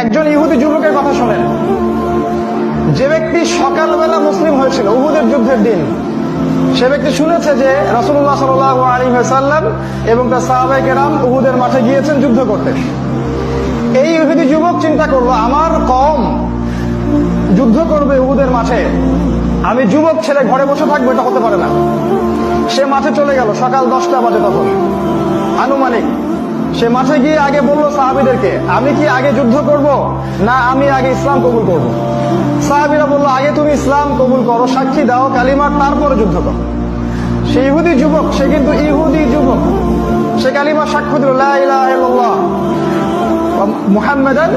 একজন ইহুদি যুবকের কথা শোনেন। যে ব্যক্তি সকালবেলা মুসলিম হয়েছিল, উহুদের যুদ্ধের দিন, সে ব্যক্তি শুনেছে যে রসুল্লাহ সাল আলী সাল্লাম এবং তার সাহাবাই কেরাম উহুদের মাঠে গিয়েছেন যুদ্ধ করতে। এই ইহুদি যুবক চিন্তা করল, আমার কম যুদ্ধ করবে উহুদের মাঠে। আমি যুবক ছেলে ঘরে বসে থাকব, এটা হতে পারে না। সে মাঠে চলে গেল, সকাল দশটা বাজে তখন। সে মাঠে গিয়ে আগে বলল সাহাবিদেরকে, আমি কি আগে যুদ্ধ করব না আমি আগে ইসলাম কবুল করব? সাহাবিরা বলল, আগে তুমি ইসলাম কবুল করো, সাক্ষী দাও, কালিমার তারপরে যুদ্ধ করো। সে ইহুদি যুবক, সে কিন্তু ইহুদি যুবক। সে কালিমা সাক্ষ্য দিল মুহাম্মাদান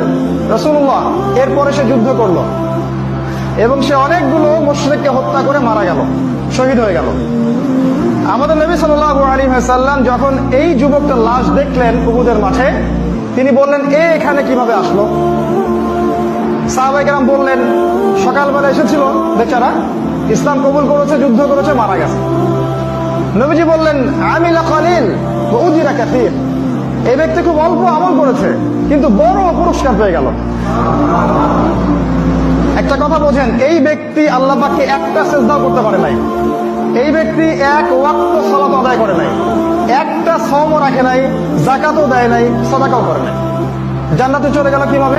রাসূলুল্লাহ। এরপরে সে যুদ্ধ করল। এবং সে অনেকগুলো মুশরিককে হত্যা করে মারা গেল, শহীদ হয়ে গেল। আমাদের নবী সাল্লাল্লাহু আলাইহি ওয়াসাল্লাম যখন এই যুবকটার লাশ দেখলেন উহুদের মাঠে, তিনি বললেন, এ, এখানে কীভাবে আসলো? সাহাবাই কেরাম বললেন, সকালবেলা এসেছিল, বেচারা ইসলাম কবুল করেছে, যুদ্ধ করেছে, মারা গেছে। নবীজি বললেন, আমিলা কলিল উজিরা কাসির। এই ব্যক্তি খুব অল্প আমল করেছে, কিন্তু বড় পুরস্কার পেয়ে গেল। একটা কথা বোঝেন, এই ব্যক্তি আল্লাহ পাককে একটা সেজদাও করতে পারে নাই। এই ব্যক্তি এক ওয়াক্ত সলাত আদায় করে নাই। একটা সমও রাখে নাই, জাকাতও দেয় নাই, সদাকাও করে নাই। জান্নাতে চলে গেল কীভাবে?